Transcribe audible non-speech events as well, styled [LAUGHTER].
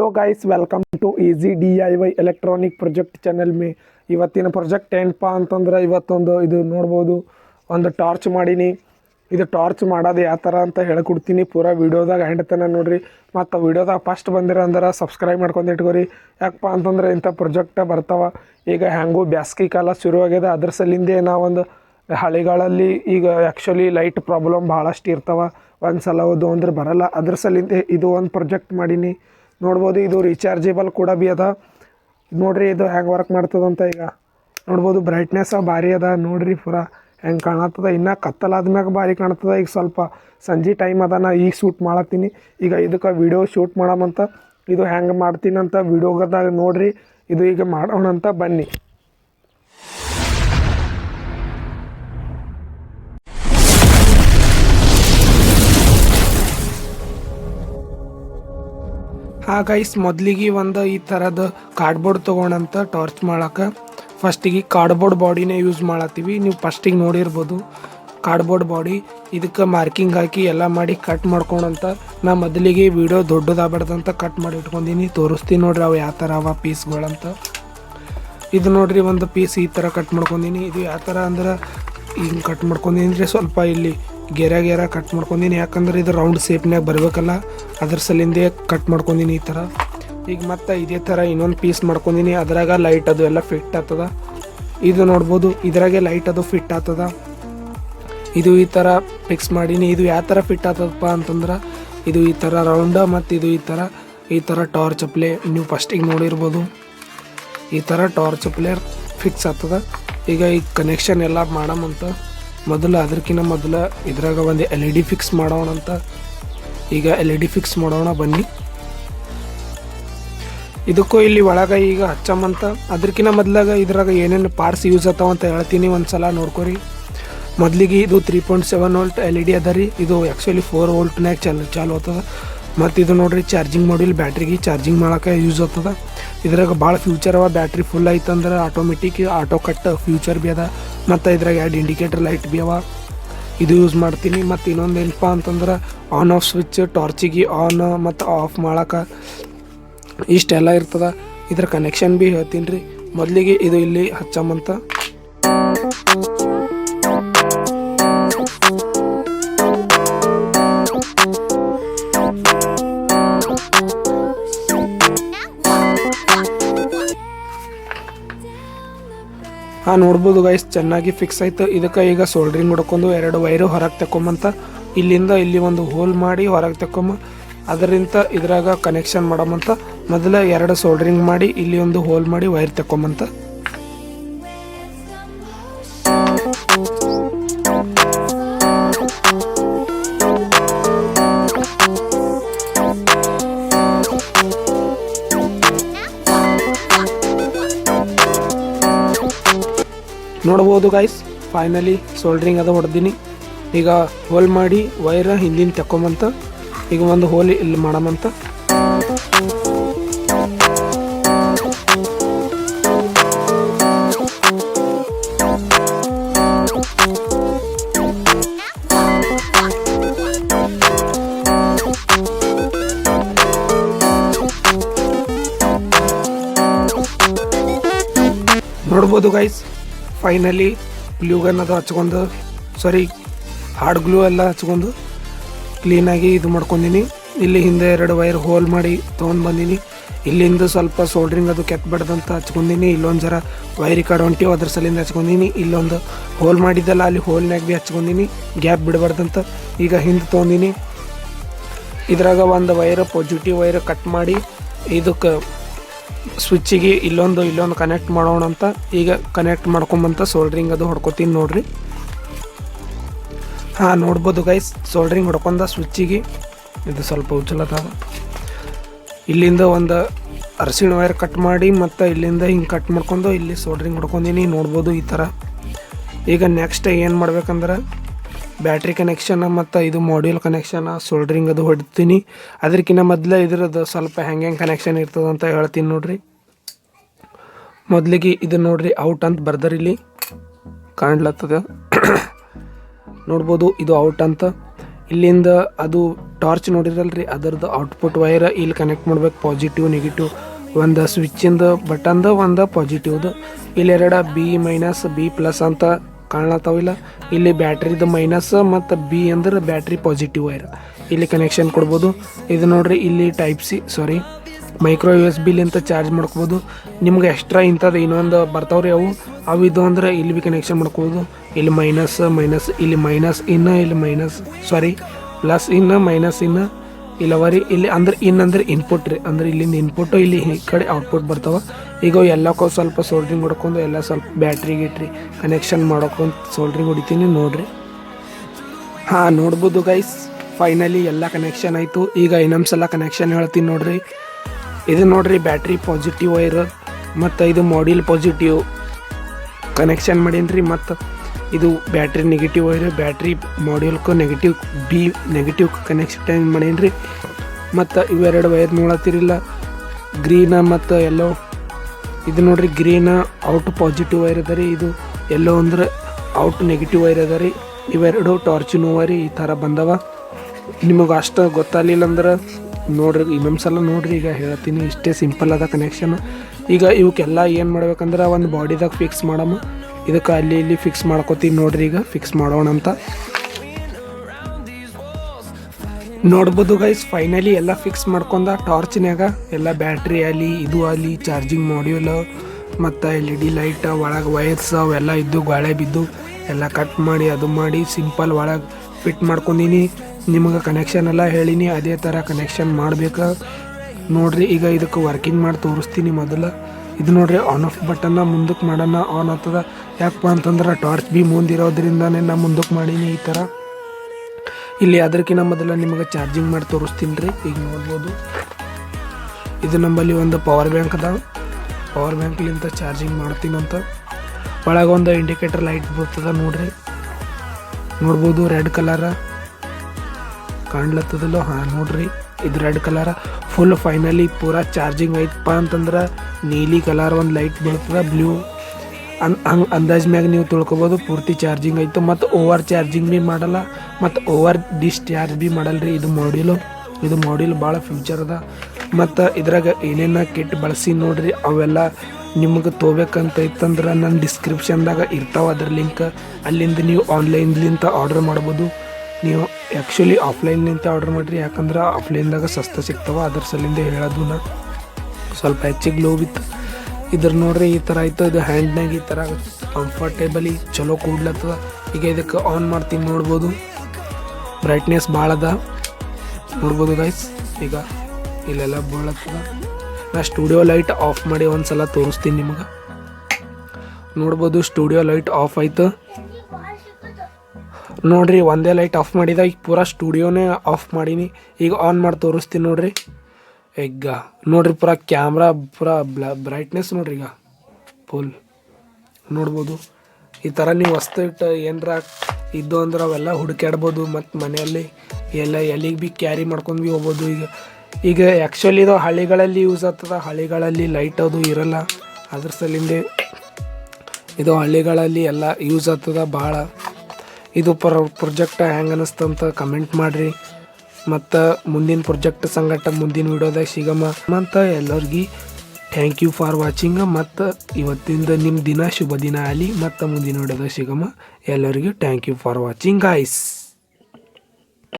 Hello guys welcome to easy D I Y electronic project channel May ಇವತ್ತಿನ project ಏನಪ್ಪ ಅಂತಂದ್ರೆ ಇವತ್ತೊಂದು ಇದು ನೋಡ್ಬೋದು. ಒಂದು ಟಾರ್ಚ್ ಮಾಡೀನಿ. ಇದು ಟಾರ್ಚ್ ಮಾಡೋದು ಯಾವ ಥರ ಅಂತ ಹೇಳ್ಕೊಡ್ತೀನಿ. ಪೂರಾ ವೀಡಿಯೋದಾಗ ಹೆಂಡತನ ನೋಡಿರಿ. ಮತ್ತು ವೀಡಿಯೋದಾಗ ಫಸ್ಟ್ ಬಂದಿರ ಅಂದ್ರೆ ಸಬ್ಸ್ಕ್ರೈಬ್ ಮಾಡ್ಕೊಂಡು ಇಟ್ಕೋರಿ. ಯಾಕಪ್ಪ ಅಂತಂದ್ರೆ ಇಂಥ ಪ್ರೊಜೆಕ್ಟ ಬರ್ತಾವೆ. ಈಗ ಹ್ಯಾಂಗೂ ಬ್ಯಾಸ್ಗೆ ಕಾಲ ಶುರು ಆಗ್ಯದ ಅದ್ರ ಸಲಿಂದೆ ನಾವೊಂದು ಹಳಿಗಳಲ್ಲಿ ಈಗ ಆ್ಯಕ್ಚುಲಿ ಲೈಟ್ ಪ್ರಾಬ್ಲಮ್ ಭಾಳಷ್ಟು ಇರ್ತಾವ. ಒಂದು ಸಲ ಓದು ಅಂದ್ರೆ ಬರಲ್ಲ. ಅದ್ರ ಸಲಿಂದ ಇದು ಒಂದು ಪ್ರಾಜೆಕ್ಟ್ ಮಾಡೀನಿ. ನೋಡ್ಬೋದು ಇದು ರೀಚಾರ್ಜೇಬಲ್ ಕೂಡ ಬಿ ಅದ. ನೋಡ್ರಿ ಇದು ಹೆಂಗೆ ವರ್ಕ್ ಮಾಡ್ತದಂತ ಈಗ. ನೋಡ್ಬೋದು ಬ್ರೈಟ್ನೆಸ್ ಭಾರಿ ಅದ. ನೋಡ್ರಿ ಪೂರ ಹೆಂಗೆ ಕಾಣತ್ತದ. ಇನ್ನೂ ಕತ್ತಲಾದ್ಮ್ಯಾಗ ಭಾರಿ ಕಾಣ್ತದ ಈಗ ಸ್ವಲ್ಪ ಸಂಜೆ ಟೈಮ್ ಅದ ನಾ ಈಗ ಶೂಟ್ ಮಾಡತ್ತೀನಿ. ಈಗ ಇದಕ್ಕೆ ವಿಡಿಯೋ ಶೂಟ್ ಮಾಡಮಂತ, ಇದು ಹೆಂಗೆ ಮಾಡ್ತೀನಂತ ವಿಡಿಯೋಗದಾಗ ನೋಡ್ರಿ. ಇದು ಈಗ ಮಾಡೋಣ ಅಂತ ಬನ್ನಿ. ಹಾ ಗೈಸ್ ಮೊದಲಿಗೆ ಒಂದು ಈ ಥರದ ಕಾರ್ಡ್ಬೋರ್ಡ್ ತೊಗೊಂಡಂತ ಟಾರ್ಚ್ ಮಾಡೋಕೆ ಫಸ್ಟಿಗೆ ಕಾರ್ಡ್ಬೋರ್ಡ್ ಬಾಡಿನೇ ಯೂಸ್ ಮಾಡತ್ತೀವಿ ನೀವು ಫಸ್ಟಿಗೆ ನೋಡಿರ್ಬೋದು ಕಾರ್ಡ್ಬೋರ್ಡ್ ಬಾಡಿ ಇದಕ್ಕೆ ಮಾರ್ಕಿಂಗ್ ಹಾಕಿ ಎಲ್ಲ ಮಾಡಿ ಕಟ್ ಮಾಡ್ಕೊಂಡಂತ ನಾ ಮೊದಲಿಗೆ ವಿಡಿಯೋ ದೊಡ್ಡದಾಗಬಾರ್ದಂತ ಕಟ್ ಮಾಡಿ ಇಟ್ಕೊಂಡೀನಿ. ತೋರಿಸ್ತೀನಿ ನೋಡ್ರಿ ಅವು ಯಾವ ಥರ ಅವ ಪೀಸ್ಗಳಂತ ಇದು ನೋಡ್ರಿ ಒಂದು ಪೀಸ್ ಈ ಥರ ಕಟ್ ಮಾಡ್ಕೊಂಡೀನಿ. ಇದು ಯಾವ ಥರ ಅಂದ್ರೆ ಹಿಂಗೆ ಕಟ್ ಮಾಡ್ಕೊಂಡೀನಿ. ರೀ ಸ್ವಲ್ಪ ಇಲ್ಲಿ ಗೆರೆ ಗೆರೆ ಕಟ್ ಮಾಡ್ಕೊಂಡೀನಿ. ಯಾಕಂದ್ರೆ ಇದು ರೌಂಡ್ ಶೇಪ್ನಾಗ ಬರಬೇಕಲ್ಲ, ಅದ್ರ ಸಲಿಂದೇ ಕಟ್ ಮಾಡ್ಕೊಂಡೀನಿ ಈ ಥರ ಈಗ ಮತ್ತೆ ಇದೇ ಥರ ಇನ್ನೊಂದು ಪೀಸ್ ಮಾಡ್ಕೊಂಡೀನಿ. ಅದ್ರಾಗ ಲೈಟ್ ಅದು ಎಲ್ಲ ಫಿಟ್ ಆಗ್ತದ. ಇದು ನೋಡ್ಬೋದು, ಇದ್ರಾಗೆ ಲೈಟ್ ಅದು ಫಿಟ್ ಆಗ್ತದ. ಇದು ಈ ಥರ ಫಿಕ್ಸ್ ಮಾಡೀನಿ. ಇದು ಯಾವ ಥರ ಫಿಟ್ ಆಗ್ತದಪ್ಪ ಅಂತಂದ್ರೆ, ಇದು ಈ ಥರ ರೌಂಡ ಮತ್ತು ಇದು ಈ ಥರ ಈ ಥರ ಟಾರ್ಚ್ ಅಪ್ಲೆ ನೀವು ಫಸ್ಟಿಗೆ ನೋಡಿರ್ಬೋದು. ಈ ಥರ ಟಾರ್ಚ್ ಪ್ಲೇಯರ್ ಫಿಕ್ಸ್ ಆಗ್ತದ. ಈಗ ಈ ಕನೆಕ್ಷನ್ ಎಲ್ಲ ಮಾಡಮಂತ ಮೊದಲು ಅದಕ್ಕಿಂತ ಮೊದಲು ಇದ್ರಾಗ ಒಂದು ಎಲ್ ಇ ಡಿ ಫಿಕ್ಸ್ ಮಾಡೋಣ ಅಂತ. ಈಗ ಎಲ್ ಇ ಡಿ ಫಿಕ್ಸ್ ಮಾಡೋಣ ಬನ್ನಿ. ಇದಕ್ಕೂ ಇಲ್ಲಿ ಒಳಗೆ ಈಗ ಹಚ್ಚಮಂತ ಅದಕ್ಕಿಂತ ಮೊದಲಾಗ ಇದ್ರಾಗ ಏನೇನು ಪಾರ್ಟ್ಸ್ ಯೂಸ್ ಆಗ್ತಾವ ಅಂತ ಹೇಳ್ತೀನಿ ಒಂದು ಸಲ ನೋಡ್ಕೊರಿ. ಮೊದಲಿಗೆ ಇದು three point seven volt L E D ಅದ ರೀ. ಇದು ಆ್ಯಕ್ಚುಲಿ ಫೋರ್ ವೋಲ್ಟ್ನಾಗ ಚಾಲು ಚಾಲು ಆಗ್ತದ. ಮತ್ತು ಇದು ನೋಡಿರಿ ಚಾರ್ಜಿಂಗ್ ಮಾಡಿಲ್ ಬ್ಯಾಟ್ರಿಗೆ ಚಾರ್ಜಿಂಗ್ ಮಾಡೋಕೆ ಯೂಸ್ ಆಗ್ತದ. ಇದ್ರಾಗ ಭಾಳ ಫ್ಯೂಚರ್ ಅವ ಬ್ಯಾಟ್ರಿ ಫುಲ್ ಐತಂದ್ರೆ ಆಟೋಮೆಟಿಕ್ ಆಟೋ ಕಟ್ ಫ್ಯೂಚರ್ ಭೀ ಅದ. ಮತ್ತು ಇದ್ರಾಗ ಎರಡು ಇಂಡಿಕೇಟರ್ ಲೈಟ್ ಭೀ ಅವ. ಇದು ಯೂಸ್ ಮಾಡ್ತೀನಿ. ಮತ್ತು ಇನ್ನೊಂದು ಏನಪ್ಪ ಅಂತಂದ್ರೆ ಆನ್ ಆಫ್ ಸ್ವಿಚ್ ಟಾರ್ಚಿಗೆ ಆನ್ ಮತ್ತು ಆಫ್ ಮಾಡೋಕೆ ಇಷ್ಟೆಲ್ಲ ಇರ್ತದೆ. ಇದ್ರ ಕನೆಕ್ಷನ್ ಭೀ ಹೇಳ್ತೀನಿ ರೀ. ಮೊದಲಿಗೆ ಇದು ಇಲ್ಲಿ ಹಚ್ಚಮಂತ ಹಾಂ, ನೋಡ್ಬೋದು ಗೈಸ್ ಚೆನ್ನಾಗಿ ಫಿಕ್ಸ್ ಆಯ್ತು. ಇದಕ್ಕೆ ಈಗ ಸೋಲ್ಡ್ರಿಂಗ್ ಹೊಡ್ಕೊಂಡು ಎರಡು ವೈರು ಹೊರಗೆ ತಕೊಂಬಂತ, ಇಲ್ಲಿಂದ ಇಲ್ಲಿ ಒಂದು ಹೋಲ್ ಮಾಡಿ ಹೊರಗೆ ತಕೊಂಬ, ಅದರಿಂದ ಇದ್ರಾಗ ಕನೆಕ್ಷನ್ ಮಾಡಮಂತ, ಮೊದಲ ಎರಡು ಸೋಲ್ಡ್ರಿಂಗ್ ಮಾಡಿ, ಇಲ್ಲಿ ಒಂದು ಹೋಲ್ ಮಾಡಿ ವೈರ್ ತಕೊಂಬಂತ. ನೋಡ್ಬೋದು ಗಾಯ್ಸ್ ಫೈನಲಿ ಸೋಲ್ಡ್ರಿಂಗ್ ಅದ ಹೊಡೆದೀನಿ. ಈಗ ಹೋಲ್ ಮಾಡಿ ವೈರ ಹಿಂದಿನ ತಕೊಂಬಂತ ಈಗ ಒಂದು ಹೋಲ್ ಇಲ್ಲಿ ಮಾಡಮಂತ. ನೋಡ್ಬೋದು ಗೈಸ್ ಫೈನಲಿ ಗ್ಲೂ ಗನ್ ಅದು ಹಚ್ಕೊಂಡು ಸಾರಿ ಹಾರ್ಡ್ ಗ್ಲೂ ಎಲ್ಲ ಹಚ್ಕೊಂಡು ಕ್ಲೀನಾಗಿ ಇದು ಮಾಡ್ಕೊಂಡಿನಿ. ಇಲ್ಲಿ ಹಿಂದೆ ಎರಡು ವೈರ್ ಹೋಲ್ ಮಾಡಿ ತೊಗೊಂಡು ಬಂದೀನಿ. ಇಲ್ಲಿಂದ ಸ್ವಲ್ಪ ಸೋಲ್ಡ್ರಿಂಗ್ ಅದು ಕೆತ್ತಬಾರ್ದಂತ ಹಚ್ಕೊಂಡಿನಿ. ಇಲ್ಲೊಂದು ಜರ ವೈರ್ ಕಡೆ ಹೊಂಟಿವು ಅದ್ರ ಸಲಿಂದ ಹಚ್ಕೊಂಡಿನಿ. ಇಲ್ಲೊಂದು ಹೋಲ್ ಮಾಡಿದ್ದಲ್ಲ ಅಲ್ಲಿ ಹೋಲ್ನಾಗ ಭೀ ಹಚ್ಕೊಂಡಿನಿ. ಗ್ಯಾಪ್ ಬಿಡಬಾರ್ದಂತ ಈಗ ಹಿಂದೆ ತೊಗೊಂಡಿನಿ. ಇದ್ರಾಗ ಒಂದು ವೈರ್ ಪಾಸಿಟಿವ್ ವೈರ್ ಕಟ್ ಮಾಡಿ, ಇದಕ್ಕೆ ಸ್ವಿಚ್ಚಿಗೆ ಇಲ್ಲೊಂದು ಇಲ್ಲೊಂದು ಕನೆಕ್ಟ್ ಮಾಡೋಣ ಅಂತ. ಈಗ ಕನೆಕ್ಟ್ ಮಾಡ್ಕೊಂಬಂತ ಸೋಲ್ಡ್ರಿಂಗ್ ಅದು ಹೊಡ್ಕೊತೀನಿ ನೋಡ್ರಿ. ಹಾಂ, ನೋಡ್ಬೋದು ಗೈಸ್ ಸೋಲ್ಡ್ರಿಂಗ್ ಹೊಡ್ಕೊಂಡ ಸ್ವಿಚ್ಚಿಗೆ. ಇದು ಸ್ವಲ್ಪ ಉಜ್ಜಲತ್ತದ ಇಲ್ಲಿಂದ ಒಂದು ಅರಸಿಣ ವೈರ್ ಕಟ್ ಮಾಡಿ ಮತ್ತು ಇಲ್ಲಿಂದ ಹಿಂಗೆ ಕಟ್ ಮಾಡ್ಕೊಂಡು ಇಲ್ಲಿ ಸೋಲ್ಡ್ರಿಂಗ್ ಹೊಡ್ಕೊಂಡಿನಿ ನೋಡ್ಬೋದು ಈ ಥರ ಈಗ ನೆಕ್ಸ್ಟ್ ಏನು ಮಾಡ್ಬೇಕಂದ್ರೆ ಬ್ಯಾಟ್ರಿ ಕನೆಕ್ಷನ್ ಮತ್ತು ಇದು ಮಾಡ್ಯೂಲ್ ಕನೆಕ್ಷನ್ ಸೋಲ್ಡ್ರಿಂಗ್ ಅದು ಹೊಡಿತೀನಿ. ಅದಕ್ಕಿಂತ ಮೊದಲೇ ಇದ್ರದ್ದು ಸ್ವಲ್ಪ ಹೆಂಗೆ ಹೆಂಗೆ ಕನೆಕ್ಷನ್ ಇರ್ತದೆ ಅಂತ ಹೇಳ್ತೀನಿ ನೋಡ್ರಿ. ಮೊದಲಿಗೆ ಇದು ನೋಡ್ರಿ ಔಟ್ ಅಂತ ಬರ್ದರ್ ಇಲ್ಲಿ. ಕಾಣ್ಲತ್ತದ. [COUGHS] ನೋಡ್ಬೋದು ಇದು ಔಟ್ ಅಂತ. ಇಲ್ಲಿಂದ ಅದು ಟಾರ್ಚ್ ನೋಡಿರಲ್ರಿ ಅದರದ್ದು ಔಟ್ಪುಟ್ ವೈರ್ ಇಲ್ಲಿ ಕನೆಕ್ಟ್ ಮಾಡ್ಬೇಕು ಪಾಸಿಟಿವ್ ನೆಗೆಟಿವ್ ಒಂದು ಸ್ವಿಚ್ಚಿಂದ ಬಟನ್ದು ಒಂದು ಪಾಸಿಟಿವ್ದು ಇಲ್ಲಿ ಎರಡ ಬಿ ಮೈನಸ್ ಬಿ ಪ್ಲಸ್ ಅಂತ ಕಾಣತ್ತಾವಿಲ್ಲ ಇಲ್ಲಿ ಬ್ಯಾಟ್ರಿದು ಮೈನಸ್ ಮತ್ತು ಬಿ ಅಂದ್ರೆ ಬ್ಯಾಟ್ರಿ ಪಾಸಿಟಿವ್ ವೈರ್. ಇಲ್ಲಿ ಕನೆಕ್ಷನ್ ಕೊಡ್ಬೋದು. ಇದು ನೋಡ್ರಿ, ಇಲ್ಲಿ type C sorry micro U S ಬಿಲಿಂತ charge ಮಾಡ್ಕೋಬೋದು. ನಿಮ್ಗೆ ಎಕ್ಸ್ಟ್ರಾ ಇಂಥದ್ದು ಇನ್ನೊಂದು ಬರ್ತಾವ್ರಿ ಅವು. ಅವು ಇದು ಅಂದ್ರೆ ಇಲ್ಲಿ ಬಿ ಕನೆಕ್ಷನ್ ಮಾಡ್ಕೋಬೋದು. ಇಲ್ಲಿ ಮೈನಸ್ ಮೈನಸ್, ಇಲ್ಲಿ ಮೈನಸ್ ಇನ್ನು, ಇಲ್ಲಿ ಮೈನಸ್ ಸಾರಿ ಪ್ಲಸ್ ಇನ್ನ ಮೈನಸ್ ಇನ್ನು. ಇಲ್ಲವರಿ, ಇಲ್ಲಿ ಅಂದ್ರೆ ಇನ್ನಂದ್ರೆ ಇನ್ಪುಟ್ ರೀ. ಅಂದ್ರೆ ಇಲ್ಲಿಂದ ಇನ್ಪುಟ್ ಇಲ್ಲಿ ಈ ಕಡೆ ಔಟ್ಪುಟ್ ಬರ್ತಾವ. ಈಗ ಎಲ್ಲಕ್ಕೂ ಸ್ವಲ್ಪ ಸೋಲ್ಡ್ರಿಂಗ್ ಹೊಡ್ಕೊಂಡು ಎಲ್ಲ ಸ್ವಲ್ಪ ಬ್ಯಾಟ್ರಿ ಗಿಟ್ರಿ ಕನೆಕ್ಷನ್ ಮಾಡ್ಕೊಂಡು ಸೋಲ್ಡ್ರಿಂಗ್ ಹೊಡಿತೀನಿ ನೋಡ್ರಿ. ಹಾಂ, ನೋಡ್ಬೋದು ಗೈಸ್ ಫೈನಲಿ ಎಲ್ಲ ಕನೆಕ್ಷನ್ ಆಯಿತು. ಈಗ ಇನ್ನೊಂದ್ಸಲ ಕನೆಕ್ಷನ್ ಹೇಳ್ತೀನಿ ನೋಡ್ರಿ. ಇದು ನೋಡ್ರಿ ಬ್ಯಾಟ್ರಿ ಪಾಸಿಟಿವ್ ವೈರ್ ಮತ್ತು ಇದು ಮಾಡ್ಯೂಲ್ ಪಾಸಿಟಿವ್ ಕನೆಕ್ಷನ್ ಮಾಡೀನಿ ರೀ ಮತ್ತು ಇದು ಬ್ಯಾಟ್ರಿ ನೆಗೆಟಿವ್ ವೈರ್ ಬ್ಯಾಟ್ರಿ ಮಾಡ್ಯೂಲ್ಕು ನೆಗೆಟಿವ್ ಬಿ ನೆಗೆಟಿವ್ ಕನೆಕ್ಷನ್ ಮಾಡೀನಿ ರೀ ಮತ್ತು ಇವೆರಡು ವೈರ್ ನೋಡತ್ತಿರಿಲ್ಲ ಗ್ರೀನ ಮತ್ತು ಎಲ್ಲೋ ಇದು ನೋಡ್ರಿ ಗ್ರೀನ ಔಟ್ ಪಾಸಿಟಿವ್ ವೈರ್ ಅದ ರೀ. ಇದು ಎಲ್ಲೋ ಅಂದ್ರೆ ಔಟ್ ನೆಗೆಟಿವ್ ವೈರ್ ಅದ ರೀ. ಇವೆರಡು ಟಾರ್ಚ್ ನೋವ ರೀ, ಈ ಥರ ಬಂದವ. ನಿಮಗೆ ಅಷ್ಟು ಗೊತ್ತಾಗಲಿಲ್ಲ ಅಂದ್ರೆ ನೋಡ್ರಿ, ಇನ್ನೊಂದು ಸಲ ನೋಡ್ರಿ. ಈಗ ಹೇಳ್ತೀನಿ, ಇಷ್ಟೇ ಸಿಂಪಲ್ ಅದ ಕನೆಕ್ಷನ್ ಈಗ ಇವಕ್ಕೆಲ್ಲ ಏನು ಮಾಡ್ಬೇಕಂದ್ರೆ, ಒಂದು ಬಾಡಿದಾಗ ಫಿಕ್ಸ್ ಮಾಡಮ್ಮ ಇದಕ್ಕೆ ಅಲ್ಲಿ ಇಲ್ಲಿ ಫಿಕ್ಸ್ ಮಾಡ್ಕೋತೀವಿ ನೋಡ್ರಿ ಈಗ. ಫಿಕ್ಸ್ ಮಾಡೋಣ ಅಂತ. ನೋಡ್ಬೋದು ಗೈಸ್ ಫೈನಲಿ ಎಲ್ಲ ಫಿಕ್ಸ್ ಮಾಡ್ಕೊಂಡ ಟಾರ್ಚ್ನಾಗ ಎಲ್ಲ ಬ್ಯಾಟ್ರಿ ಅಲ್ಲಿ, ಇದು ಅಲ್ಲಿ ಚಾರ್ಜಿಂಗ್ ಮಾಡ್ಯೂಲ್ ಮತ್ತು ಎಲ್ ಇ ಡಿ ಲೈಟ್ ಒಳಗೆ ವೈರ್ಸ್ ಅವೆಲ್ಲ ಇದ್ದು, ಗಾಳೆ ಬಿದ್ದು ಎಲ್ಲ ಕಟ್ ಮಾಡಿ, ಅದು ಮಾಡಿ ಸಿಂಪಲ್ ಒಳಗೆ ಫಿಟ್ ಮಾಡ್ಕೊಂಡೀನಿ. ನಿಮಗೆ ಕನೆಕ್ಷನ್ ಎಲ್ಲ ಹೇಳಿನಿ, ಅದೇ ಥರ ಕನೆಕ್ಷನ್ ಮಾಡಬೇಕು. ನೋಡ್ರಿ ಈಗ ಇದಕ್ಕೆ ವರ್ಕಿಂಗ್ ಮಾಡಿ ತೋರಿಸ್ತೀನಿ ಮೊದಲು. ಇದು ನೋಡ್ರಿ ಆನ್ ಆಫ್ ಬಟನ್ನ ಮುಂದಕ್ಕೆ ಮಾಡೋಣ ಆನ್ ಆಗ್ತದ. ಯಾಕಪ್ಪ ಅಂತಂದ್ರೆ ಟಾರ್ಚ್ ಬಿ ಮುಂದಿರೋದ್ರಿಂದನೇ ನಾ ಮುಂದಕ್ಕೆ ಮಾಡೀನಿ ಈ ಥರ ಇಲ್ಲಿ ಅದಕ್ಕಿಂತ ಮೊದಲು ನಿಮಗೆ ಚಾರ್ಜಿಂಗ್ ಮಾಡಿ ತೋರಿಸ್ತೀನಿ ರೀ. ಈಗ ನೋಡ್ಬೋದು. ಇದು ನಮ್ಮಲ್ಲಿ ಒಂದು ಪವರ್ ಬ್ಯಾಂಕ್ ಅದ ಪವರ್ ಬ್ಯಾಂಕ್ಲಿಂತ ಚಾರ್ಜಿಂಗ್ ಮಾಡ್ತೀನಂತ ಒಳಗೆ ಒಂದು ಇಂಡಿಕೇಟರ್ ಲೈಟ್ ಬರ್ತದ ನೋಡ್ರಿ. ನೋಡ್ಬೋದು ರೆಡ್ ಕಲರ ಕಾಣ್ಲತ್ತದಲ್ಲೋ? ಹಾಂ, ನೋಡ್ರಿ. ಇದು ರೆಡ್ ಕಲರ ಫುಲ್ ಫೈನಲಿ ಪೂರಾ ಚಾರ್ಜಿಂಗ್ ಐತಪ್ಪ ಅಂತಂದ್ರೆ ನೀಲಿ ಕಲರ್ ಒಂದು ಲೈಟ್ ಬೀಳ್ತದೆ ಬ್ಲೂ ಅನ್ ಹಂಗೆ ಅಂದಾಜ್ ಮ್ಯಾಗ ನೀವು ತಿಳ್ಕೊಬೋದು, ಪೂರ್ತಿ ಚಾರ್ಜಿಂಗ್ ಆಯಿತು ಮತ್ತು ಓವರ್ ಚಾರ್ಜಿಂಗ್ ಭೀ ಮಾಡಲ್ಲ, ಮತ್ತು ಓವರ್ ಡಿಸ್ಚಾರ್ಜ್ ಭೀ ಮಾಡಲ್ಲ ರೀ ಇದು ಮಾಡ್ಯೂಲು ಇದು ಮಾಡ್ಯೂಲ್ ಭಾಳ ಫ್ಯೂಚರ್ ಅದ. ಮತ್ತು ಇದ್ರಾಗ ಏನೇನು ಕಿಟ್ ಬಳಸಿ ನೋಡ್ರಿ, ಅವೆಲ್ಲ ನಿಮಗೆ ತೊಗೋಬೇಕಂತ ಇತ್ತಂದ್ರೆ ನನ್ನ ಡಿಸ್ಕ್ರಿಪ್ಷನ್ದಾಗ ಇರ್ತಾವೆ ಅದ್ರ ಲಿಂಕ್ ಅಲ್ಲಿಂದ ನೀವು ಆನ್ಲೈನ್ಲಿಂತ ಆರ್ಡರ್ ಮಾಡ್ಬೋದು. ನೀವು ಆ್ಯಕ್ಚುಲಿ ಆಫ್ಲೈನ್ಲಿಂತ ಆರ್ಡರ್ ಮಾಡಿರಿ, ಯಾಕಂದ್ರೆ ಆಫ್ಲೈನ್ದಾಗ ಸಸ್ತ ಸಿಗ್ತವೆ, ಅದ್ರ ಸಲಿಂದ ಹೇಳೋದು ನಾ ಸ್ವಲ್ಪ ಹೆಚ್ಚಿಗೆ ಲೋ ಬಿತ್ತು. ಇದ್ರ ನೋಡ್ರಿ, ಈ ಥರ ಆಯ್ತು, ಇದು ಹ್ಯಾಂಡ್ನಾಗ ಈ ಥರ ಕಂಫರ್ಟೇಬಲಿ ಚಲೋ ಕೂಡ್ಲತ್ತದ. ಈಗ ಇದಕ್ಕೆ ಆನ್ ಮಾಡ್ತೀನಿ, ನೋಡ್ಬೋದು. ಬ್ರೈಟ್ನೆಸ್ ಭಾಳ ಅದ. ನೋಡ್ಬೋದು ಗೈಸ್ ಈಗ ಇಲ್ಲೆಲ್ಲ ಬೀಳತ್ತದ ನಾ ಸ್ಟುಡಿಯೋ ಲೈಟ್ ಆಫ್ ಮಾಡಿ ಒಂದು ಸಲ ತೋರಿಸ್ತೀನಿ ನಿಮ್ಗೆ. ನೋಡ್ಬೋದು ಸ್ಟುಡಿಯೋ ಲೈಟ್ ಆಫ್ ಆಯ್ತು. ನೋಡ್ರಿ, ಒಂದೇ ಲೈಟ್ ಆಫ್ ಮಾಡಿದ, ಈಗ ಪೂರಾ ಸ್ಟುಡಿಯೋನೇ ಆಫ್ ಮಾಡೀನಿ. ಈಗ ಆನ್ ಮಾಡಿ ತೋರಿಸ್ತೀನಿ ನೋಡ್ರಿ. ಈಗ ನೋಡ್ರಿ ಪೂರಾ ಕ್ಯಾಮ್ರಾ ಪೂರಾ ಬ್ರೈಟ್ನೆಸ್ ನೋಡ್ರಿ ಈಗ. ಫುಲ್ ನೋಡ್ಬೋದು. ಈ ಥರ ನೀವು ವಸ್ತು ಇಟ್ಟು ಏನರ ಇದ್ದು ಅಂದ್ರೆ ಅವೆಲ್ಲ ಹುಡುಕಾಡ್ಬೋದು ಮತ್ತು ಮನೆಯಲ್ಲಿ ಎಲ್ಲ ಎಲ್ಲಿಗೆ ಭೀ ಕ್ಯಾರಿ ಮಾಡ್ಕೊಂಡು ಭೀ ಹೋಗ್ಬೋದು. ಈಗ ಈಗ ಆ್ಯಕ್ಚುಲಿ ಇದು ಹಳ್ಳಿಗಳಲ್ಲಿ ಯೂಸ್ ಆಗ್ತದ, ಹಳ್ಳಿಗಳಲ್ಲಿ ಲೈಟ್ ಅದು ಇರಲ್ಲ. ಅದ್ರ ಸಲಿಂದೆ ಇದು ಹಳ್ಳಿಗಳಲ್ಲಿ ಎಲ್ಲ ಯೂಸ್ ಆಗ್ತದ ಭಾಳ ಇದು ಪ್ರ ಪ್ರೊಜೆಕ್ಟ್ ಹೆಂಗೆ ಅನ್ನಿಸ್ತಂತ ಕಮೆಂಟ್ ಮಾಡಿರಿ. ಮತ್ತು ಮುಂದಿನ ಪ್ರೊಜೆಕ್ಟ್ ಸಂಗಟ ಮುಂದಿನ ವಿಡಿಯೋದಾಗ ಸಿಗಮ್ಮ ಅಂತ ಎಲ್ಲರಿಗೆ ಥ್ಯಾಂಕ್ ಯು ಫಾರ್ ವಾಚಿಂಗ್ ಮತ್ತು ಇವತ್ತಿಂದ ನಿಮ್ಮ ದಿನ ಶುಭ ದಿನ ಆಗಲಿ. ಮತ್ತು ಮುಂದಿನ ವಿಡಿಯೋದಾಗ ಸಿಗಮ್ಮ ಎಲ್ಲರಿಗೂ thank you for watching guys